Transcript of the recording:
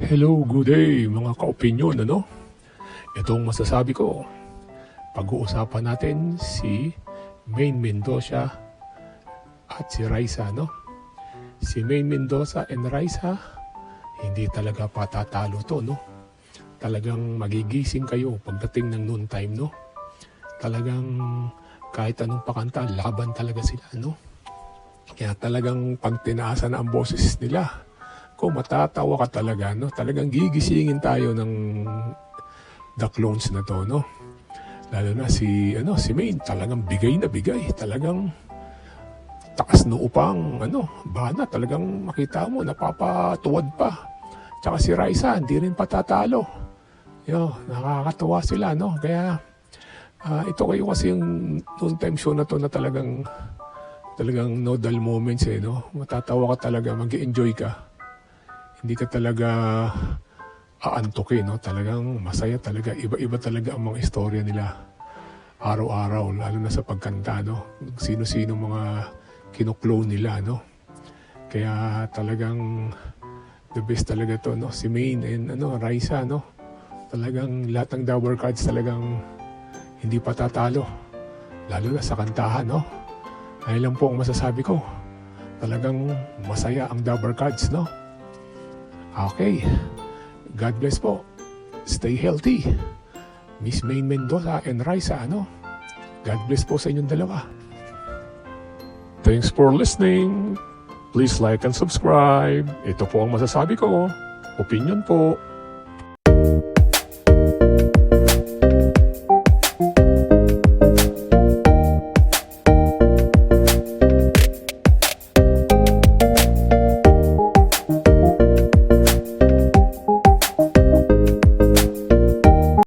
Hello, good day mga ka-opinion, ano? Itong masasabi ko, pag-uusapan natin si Main Mendoza at si Raisa, no? Si Main Mendoza and Raisa, hindi talaga patatalo to, no? Talagang magigising kayo pagdating ng noon time, no? Talagang kahit anong pakanta, laban talaga sila, no? Kaya talagang pag tinaasan na ang boses nila, ko matatawa ka talaga, no? Talagang gigisingin tayo ng the clones na to, no? Lalo na si, ano, si Maine, talagang bigay na bigay. Talagang takas no upang, ano, bana, talagang makita mo, napapatuwad pa. Tsaka si Raisa, hindi rin patatalo. Yo, nakakatuwa sila, no? Kaya, ah, ito kayo kasi yung noon time show na to na talagang talagang no dull moments eh, no? Matatawa ka talaga, mag enjoy ka hindi ka talaga aantukin, no? Talagang masaya talaga. Iba-iba talaga ang mga istorya nila araw-araw, lalo na sa pagkanta, no? Sino-sino mga kinuklone nila, no? Kaya talagang the best talaga to, no? Si Maine and ano, Raisa, no? Talagang lahat ng Dower Cards talagang hindi patatalo. Lalo na sa kantahan, no? Ayun lang po ang masasabi ko. Talagang masaya ang Dower Cards, no? Okay. God bless po. Stay healthy. Miss Main Mendoza and Raisa, ano? God bless po sa inyong dalawa. Thanks for listening. Please like and subscribe. Ito po ang masasabi ko. Opinion po.